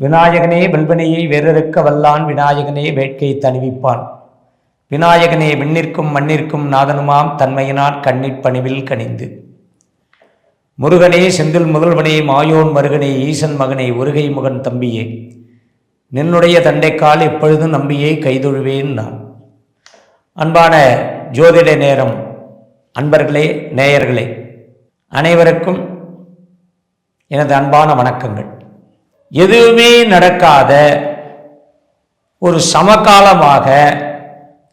விநாயகனே வெல்வனையை வேறறுக்க வல்லான் விநாயகனே வேட்கை தணிவிப்பான். விநாயகனே விண்ணிற்கும் மண்ணிற்கும் நாதனுமாம் தன்மையினான் கண்ணிற் பணிவில் கனிந்து. முருகனே செந்தில் முதல்வனே மாயோன் மருகனே ஈசன் மகனே ஒருகை முகன் தம்பியே. நின்னுடைய தண்டைக்கால் எப்பொழுதும் நம்பியே கைதொழுவேன் நான். அன்பான ஜோதிட நேரம் அன்பர்களே நேயர்களே அனைவருக்கும் எனது அன்பான வணக்கங்கள். எதுவுமே நடக்காத ஒரு சமகாலமாக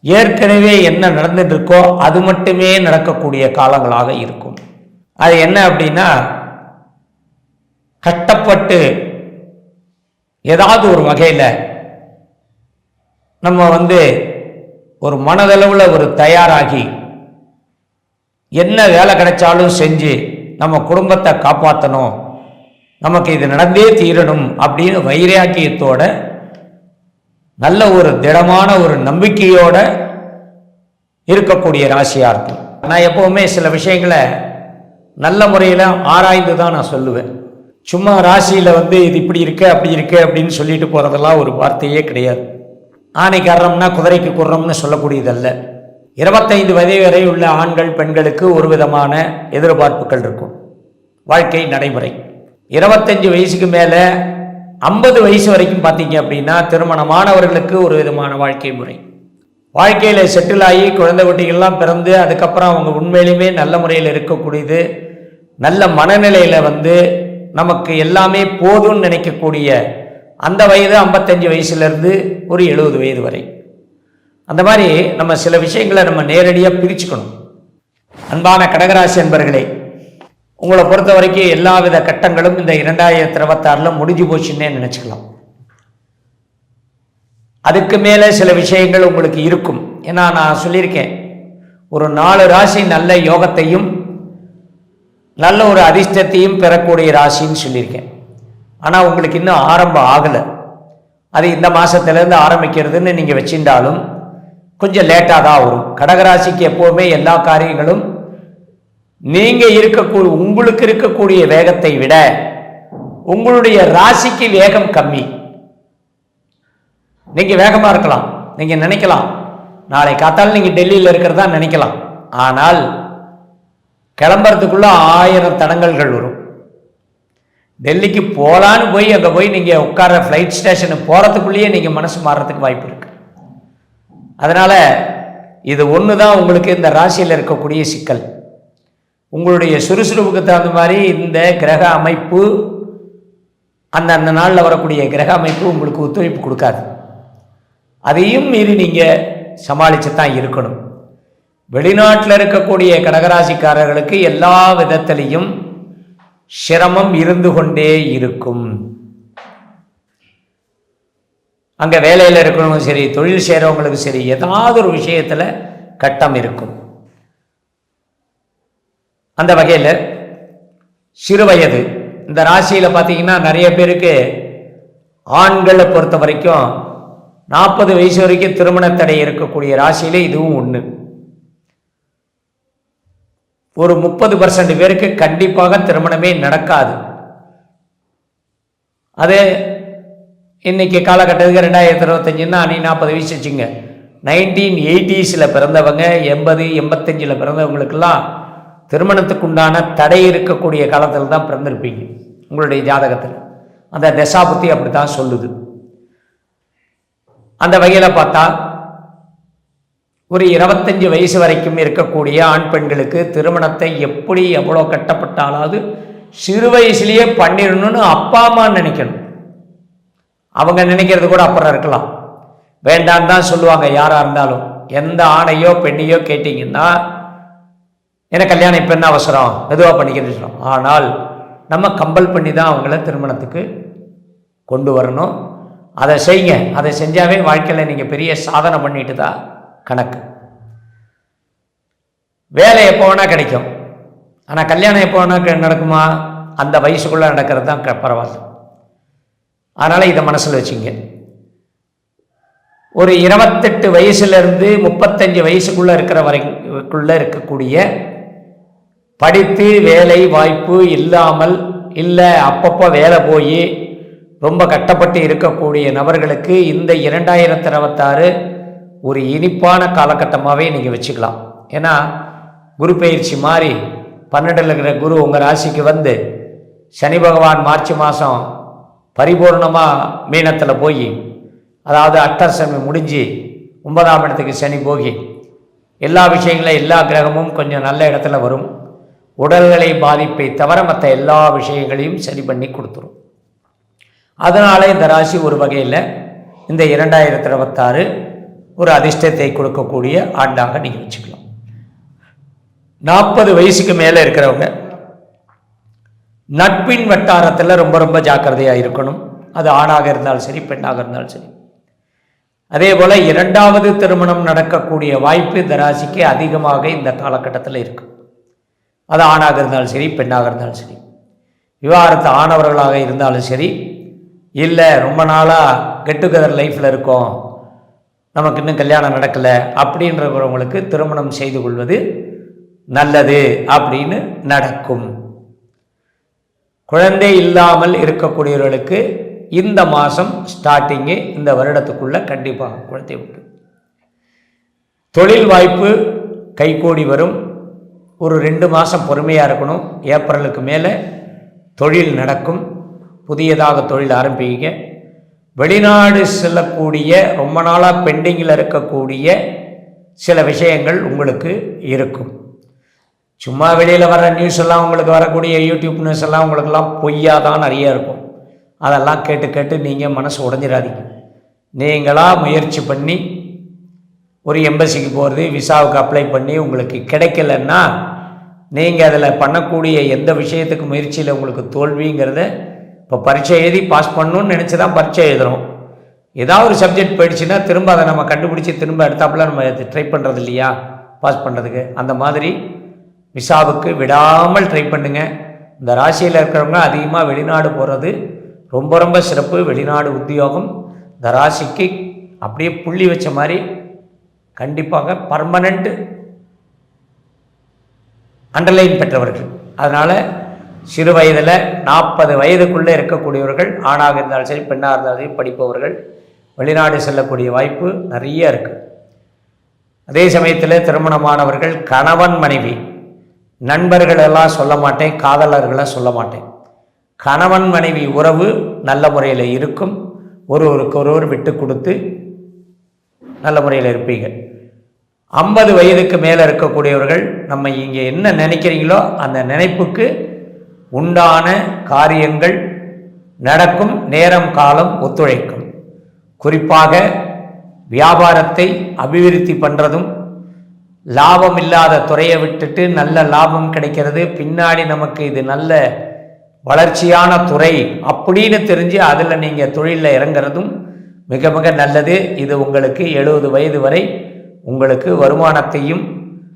ஏற்கனவே என்ன நடந்துட்டு இருக்கோ அது மட்டுமே நடக்கக்கூடிய காலங்களாக இருக்கும். அது என்ன அப்படின்னா கஷ்டப்பட்டு ஏதாவது ஒரு வகையில் நம்ம வந்து ஒரு மனதளவில் ஒரு தயாராகி என்ன வேலை கிடைச்சாலும் செஞ்சு நம்ம குடும்பத்தை காப்பாற்றணும் நமக்கு இது நடந்தே தீரணும் அப்படின்னு வைராக்கியத்தோட நல்ல ஒரு திடமான ஒரு நம்பிக்கையோட இருக்கக்கூடிய ராசியாக இருக்கும் நான் எப்போவுமே சில விஷயங்களை நல்ல முறையில் ஆராய்ந்து தான் நான் சொல்லுவேன். சும்மா ராசியில் வந்து இது இப்படி இருக்கு அப்படி இருக்கு அப்படின்னு சொல்லிட்டு போகிறதெல்லாம் ஒரு வார்த்தையே கிடையாது. ஆணைக்கு அறம்னா குதிரைக்கு குர்றம்னு சொல்லக்கூடியதல்ல. இருபத்தைந்து வயது வரை உள்ள ஆண்கள் பெண்களுக்கு ஒரு விதமான எதிர்பார்ப்புகள் இருக்கும். வாழ்க்கை நடைமுறை. இருபத்தஞ்சு வயசுக்கு மேலே ஐம்பது வயசு வரைக்கும் பார்த்தீங்க அப்படின்னா திருமணமானவர்களுக்கு ஒரு விதமான வாழ்க்கை முறை. வாழ்க்கையில் செட்டில் ஆகி குழந்தை குட்டிகள்லாம் பிறந்து அதுக்கப்புறம் அவங்க உண்மையிலுமே நல்ல முறையில் இருக்கக்கூடியது. நல்ல மனநிலையில் வந்து நமக்கு எல்லாமே போதும்னு நினைக்கக்கூடிய அந்த வயது ஐம்பத்தஞ்சு வயசுலேருந்து ஒரு எழுபது வயது வரை. அந்த மாதிரி நம்ம சில விஷயங்களை நம்ம நேரடியாக பிரிச்சுக்கணும். அன்பான கடகராசி என்பர்களே உங்களை பொறுத்த வரைக்கும் எல்லா வித கட்டங்களும் இந்த இரண்டாயிரத்தி இருபத்தாறில் முடிஞ்சு போச்சுன்னே நினச்சிக்கலாம். அதுக்கு மேலே சில விஷயங்கள் உங்களுக்கு இருக்கும். ஏன்னா நான் சொல்லியிருக்கேன் ஒரு நாலு ராசி நல்ல யோகத்தையும் நல்ல ஒரு அதிர்ஷ்டத்தையும் பெறக்கூடிய ராசின்னு சொல்லியிருக்கேன். ஆனால் உங்களுக்கு இன்னும் ஆரம்பம் ஆகலை. அது இந்த மாதத்துலேருந்து ஆரம்பிக்கிறதுன்னு நீங்கள் வச்சிருந்தாலும் கொஞ்சம் லேட்டாக தான் வரும். கடகராசிக்கு எப்போவுமே எல்லா காரியங்களும் நீங்கள் இருக்கக்கூடிய உங்களுக்கு இருக்கக்கூடிய வேகத்தை விட உங்களுடைய ராசிக்கு வேகம் கம்மி. நீங்கள் வேகமாக இருக்கலாம். நீங்கள் நினைக்கலாம். நாளை காத்தாலும் நீங்கள் டெல்லியில் இருக்கிறதா நினைக்கலாம். ஆனால் கிளம்புறதுக்குள்ள ஆயிரம் தடங்கல்கள் வரும். டெல்லிக்கு போகலான்னு போய் அங்கே போய் நீங்கள் உட்கார ஃப்ளைட் ஸ்டேஷனுக்கு போகிறதுக்குள்ளேயே நீங்கள் மனசு மாறுறதுக்கு வாய்ப்பு இருக்கு. அதனால் இது ஒன்று தான் உங்களுக்கு இந்த ராசியில் இருக்கக்கூடிய சிக்கல். உங்களுடைய சுறுசுறுப்புக்கு தகுந்த மாதிரி இந்த கிரக அமைப்பு அந்த அந்த நாளில் வரக்கூடிய கிரக அமைப்பு உங்களுக்கு ஒத்துழைப்பு கொடுக்காது. அதையும் மீறி நீங்கள் சமாளித்து தான் இருக்கணும். வெளிநாட்டில் இருக்கக்கூடிய கடகராசிக்காரர்களுக்கு எல்லா விதத்திலையும் சிரமம் இருந்து கொண்டே இருக்கும். அங்கே வேலையில் இருக்கிறவங்களும் சரி தொழில் செய்கிறவங்களுக்கும் சரி ஏதாவது ஒரு விஷயத்தில் கட்டம் இருக்கும். அந்த வகையில் சிறு வயது. இந்த ராசியில் பார்த்தீங்கன்னா நிறைய பேருக்கு ஆண்களை பொறுத்த வரைக்கும் நாற்பது வயசு வரைக்கும் திருமண தடை இருக்கக்கூடிய ராசியிலே இதுவும் ஒன்று ஒரு முப்பது பர்சன்ட் பேருக்கு கண்டிப்பாக திருமணமே நடக்காது. அது இன்னைக்கு காலகட்டத்துக்கு ரெண்டாயிரத்தி இருபத்தஞ்சுன்னா அன்னி நாற்பது வயசு வச்சுங்க. நைன்டீன் எயிட்டிஸில் பிறந்தவங்க எண்பது எண்பத்தஞ்சில் பிறந்தவங்களுக்கெல்லாம் திருமணத்துக்கு உண்டான தடை இருக்கக்கூடிய காலத்தில் தான் பிறந்திருப்பீங்க உங்களுடைய ஜாதகத்தில். அந்த தசாபுத்தி அப்படி தான் சொல்லுது. அந்த வகையில் பார்த்தா ஒரு இருபத்தஞ்சி வயசு வரைக்கும் இருக்கக்கூடிய ஆண் பெண்களுக்கு திருமணத்தை எப்படி எவ்வளோ கட்டப்பட்டாலாவது சிறு வயசுலேயே பண்ணிடணும்னு அப்பா அம்மா நினைக்கணும். அவங்க நினைக்கிறது கூட அப்புறம் இருக்கலாம். வேண்டான்னு தான் சொல்லுவாங்க யாராக இருந்தாலும். எந்த ஆணையோ பெண்ணையோ கேட்டிங்கன்னா எனக்கு கல்யாணம் இப்போ என்ன அவசரம்? மெதுவாக பண்ணிக்கிறது சொல்லும் ஆனால் நம்ம கம்பல் பண்ணி தான் அவங்கள திருமணத்துக்கு கொண்டு வரணும். அதை செய்யுங்க. அதை செஞ்சாவே வாழ்க்கையில் நீங்கள் பெரிய சாதனை பண்ணிட்டு தான் கணக்கு. வேலை எப்போ வேணால் கிடைக்கும். ஆனால் கல்யாணம் எப்போ வேணால் நடக்குமா? அந்த வயசுக்குள்ளே நடக்கிறது தான் க- பரவாயில்ல. அதனால் இதை மனசில் வச்சுங்க. ஒரு இருபத்தெட்டு வயசுலேருந்து முப்பத்தஞ்சு வயசுக்குள்ளே இருக்கிற வரைக்குள்ளே இருக்கக்கூடிய படித்து வேலை வாய்ப்பு இல்லாமல் இல்லை அப்பப்போ வேலை போய் ரொம்ப கட்டப்பட்டு இருக்கக்கூடிய நபர்களுக்கு இந்த இரண்டாயிரத்தி இருபத்தாறு ஒரு இனிப்பான காலகட்டமாகவே நீங்கள் வச்சுக்கலாம். ஏன்னா குரு பயிற்சி மாறி பன்னெண்டில் இருக்கிற குரு உங்கள் ராசிக்கு வந்து சனி பகவான் மார்ச் மாதம் பரிபூர்ணமாக மீனத்தில் போய் அதாவது அட்டசமி முடிஞ்சு ஒன்பதாம் இடத்துக்கு சனி போகி எல்லா விஷயங்களும் எல்லா கிரகமும் கொஞ்சம் நல்ல இடத்துல வரும். உடல்களை பாதிப்பை தவிர மற்ற எல்லா விஷயங்களையும் சரி பண்ணி கொடுத்துரும். அதனால் இந்த ராசி ஒரு வகையில் இந்த இரண்டாயிரத்தி இருபத்தாறு ஒரு அதிர்ஷ்டத்தை கொடுக்கக்கூடிய ஆண்டாக நீங்கள் வச்சுக்கலாம். நாற்பது வயசுக்கு மேலே இருக்கிறவங்க நட்பின் வட்டாரத்தில் ரொம்ப ரொம்ப ஜாக்கிரதையாக இருக்கணும். அது ஆணாக இருந்தாலும் சரி பெண்ணாக இருந்தாலும் சரி. அதே போல் இரண்டாவது திருமணம் நடக்கக்கூடிய வாய்ப்பு இந்த ராசிக்கு அதிகமாக இந்த காலகட்டத்தில் இருக்கு. அது ஆணாக இருந்தாலும் சரி பெண்ணாக இருந்தாலும் சரி. விவாகரத்து ஆனவர்களாக இருந்தாலும் சரி இல்லை ரொம்ப நாளாக கெட் டுகெதர் லைஃப்பில் இருக்கோம் நமக்கு இன்னும் கல்யாணம் நடக்கலை அப்படின்றவங்களுக்கு திருமணம் செய்து கொள்வது நல்லது அப்படின்னு நடக்கும். குழந்தை இல்லாமல் இருக்கக்கூடியவர்களுக்கு இந்த மாதம் ஸ்டார்டிங்கே இந்த வருடத்துக்குள்ளே கண்டிப்பாக குழந்தை உண்டு. தொழில் வாய்ப்பு கைகூடி வரும். ஒரு ரெண்டு மாதம் பொறுமையாக இருக்கணும். ஏப்ரலுக்கு மேலே தொழில் நடக்கும். புதியதாக தொழில் ஆரம்பிங்க. வெளிநாடு செல்லக்கூடிய ரொம்ப நாளாக பெண்டிங்கில் இருக்கக்கூடிய சில விஷயங்கள் உங்களுக்கு இருக்கும். சும்மா வெளியில் வர நியூஸ் எல்லாம் உங்களுக்கு வரக்கூடிய யூடியூப் நியூஸ் எல்லாம் உங்களுக்கெல்லாம் பொய்யா தான் நிறைய இருக்கும். அதெல்லாம் கேட்டு கேட்டு நீங்கள் மனசு உடஞ்சிடாதீங்க. நீங்களாக முயற்சி பண்ணி ஒரு எம்பசிக்கு போகிறது விசாவுக்கு அப்ளை பண்ணி உங்களுக்கு கிடைக்கலன்னா நீங்கள் அதில் பண்ணக்கூடிய எந்த விஷயத்துக்கு முயற்சியில் உங்களுக்கு தோல்விங்கிறத இப்போ பரீட்சை எழுதி பாஸ் பண்ணணும்னு நினச்சி தான் பரீட்சை எழுதுகிறோம் ஏதாவது ஒரு சப்ஜெக்ட் போயிடுச்சுன்னா திரும்ப அதை நம்ம கண்டுபிடிச்சி திரும்ப எடுத்தாப்புல நம்ம ட்ரை பண்ணுறது இல்லையா? பாஸ் பண்ணுறதுக்கு அந்த மாதிரி விசாவுக்கு விடாமல் ட்ரை பண்ணுங்கள் இந்த ராசியில் இருக்கிறவங்க அதிகமாக வெளிநாடு போகிறது ரொம்ப ரொம்ப சிறப்பு. வெளிநாடு உத்தியோகம். இந்த ராசிக்கு அப்படியே புள்ளி வச்ச மாதிரி கண்டிப்பாக பர்மனண்ட் அண்டர்லைன் பெற்றவர்கள். அதனால் சிறு வயதில் நாற்பது வயதுக்குள்ளே இருக்கக்கூடியவர்கள் ஆணாக இருந்தாலும் சரி பெண்ணாக இருந்தாலும் சரி படிப்பவர்கள் வெளிநாடு செல்லக்கூடிய வாய்ப்பு நிறைய இருக்குது அதே சமயத்தில் திருமணமானவர்கள் கணவன் மனைவி நண்பர்களெல்லாம் சொல்ல மாட்டேன் காதலர்களை சொல்ல மாட்டேன். கணவன் மனைவி உறவு நல்ல முறையில் இருக்கும். ஒருவருக்கு ஒருவர் விட்டு கொடுத்து நல்ல முறையில் இருப்பீங்க. ஐம்பது வயதுக்கு மேலே இருக்கக்கூடியவர்கள் நம்ம இங்கே என்ன நினைக்கிறீங்களோ அந்த நினைப்புக்கு உண்டான காரியங்கள் நடக்கும் நேரம் காலம் ஒத்துழைக்கும். குறிப்பாக வியாபாரத்தை அபிவிருத்தி பண்ணுறதும் லாபம் இல்லாத துறையை விட்டுட்டு நல்ல லாபம் கிடைக்கிறது பின்னாடி நமக்கு இது நல்ல வளர்ச்சியான துறை அப்படின்னு தெரிஞ்சு அதில் நீங்கள் தொழிலில் இறங்குறதும் மிக மிக நல்லது. இது உங்களுக்கு எழுபது வயது வரை உங்களுக்கு வருமானத்தையும்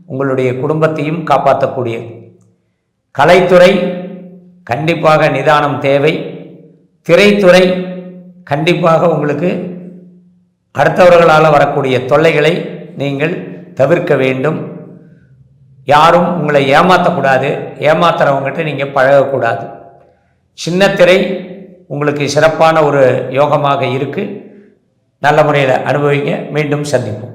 உங்களுடைய குடும்பத்தையும் காப்பாற்றக்கூடியது கலைத்துறை கண்டிப்பாக நிதானம் தேவை. திரைத்துறை கண்டிப்பாக உங்களுக்கு அடுத்தவர்களால் வரக்கூடிய தொல்லைகளை நீங்கள் தவிர்க்க வேண்டும். யாரும் உங்களை ஏமாற்றக்கூடாது ஏமாத்துறவங்ககிட்ட நீங்கள் பழகக்கூடாது. சின்னத்திரை உங்களுக்கு சிறப்பான ஒரு யோகமாக இருக்குது நல்ல முறையில் அனுபவிங்க. மீண்டும் சந்திப்போம்.